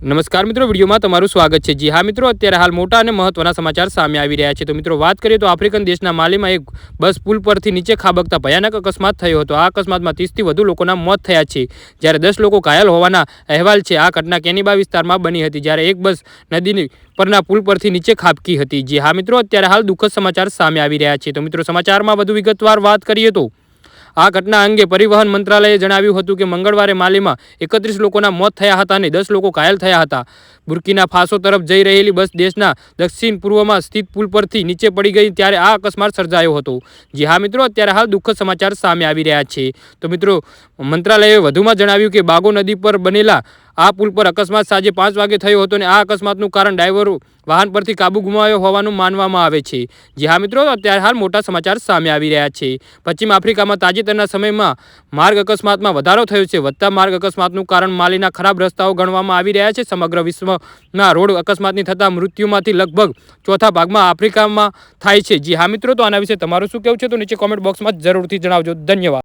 નમસ્કાર મિત્રો, વિડીયોમાં તમારું સ્વાગત છે. જી હા મિત્રો, અત્યારે હાલ મોટા અને મહત્વના સમાચાર સામે આવી રહ્યા છે. તો મિત્રો, વાત કરીએ તો આફ્રિકન દેશના માલીમાં એક બસ પુલ પરથી નીચે ખાબકતા ભયાનક અકસ્માત થયો હતો. આ અકસ્માતમાં ત્રીસથી વધુ લોકોના મોત થયા છે. જ્યારે દસ લોકો ઘાયલ હોવાના અહેવાલ છે, આ ઘટના કેનીબા વિસ્તારમાં બની હતી, જ્યારે એક બસ નદીની પરના પુલ પરથી નીચે ખાબકી હતી. જી હા મિત્રો, અત્યારે હાલ દુઃખદ સમાચાર સામે આવી રહ્યા છે. તો મિત્રો, સમાચારમાં વધુ વિગતવાર વાત કરીએ તો આ ઘટના અંગે પરિવહન મંત્રાલયે જણાવ્યું હતું કે મંગળવારે માલીમાં એકત્રીસ લોકોના મોત થયા હતા અને દસ લોકો ઘાયલ થયા હતા. બુર્કીના ફાસો તરફ જઈ રહેલી બસ દેશના દક્ષિણ પૂર્વમાં સ્થિત પુલ પરથી નીચે પડી ગઈ ત્યારે આ અકસ્માત સર્જાયો હતો. જી હા મિત્રો, અત્યારે હાલ દુઃખદ સમાચાર સામે આવી રહ્યા છે. તો મિત્રો, મંત્રાલયે વધુમાં જણાવ્યું કે બાગો નદી પર બનેલા આ પુલ પર અકસ્માત સાંજે પાંચ વાગે થયો હતો અને આ અકસ્માતનું કારણ ડ્રાઈવર વાહન પરથી કાબુ ગુમાવ્યો હોવાનું માનવામાં આવે છે. જી હા મિત્રો, અત્યારે હાલ મોટા સમાચાર સામે આવી રહ્યા છે. પશ્ચિમ આફ્રિકામાં તાજેતરના સમયમાં માર્ગ અકસ્માતમાં વધારો થયો છે. વધતા માર્ગ અકસ્માતનું કારણ માલીના ખરાબ રસ્તાઓ ગણવામાં આવી રહ્યા છે. સમગ્ર વિશ્વના રોડ અકસ્માતની થતા મૃત્યુમાંથી લગભગ ચોથા ભાગમાં આફ્રિકામાં થાય છે. જી હા મિત્રો, તો આના વિશે તમારું શું કહેવું છે? તો નીચે કોમેન્ટ બોક્સમાં જરૂરથી જણાવજો. ધન્યવાદ.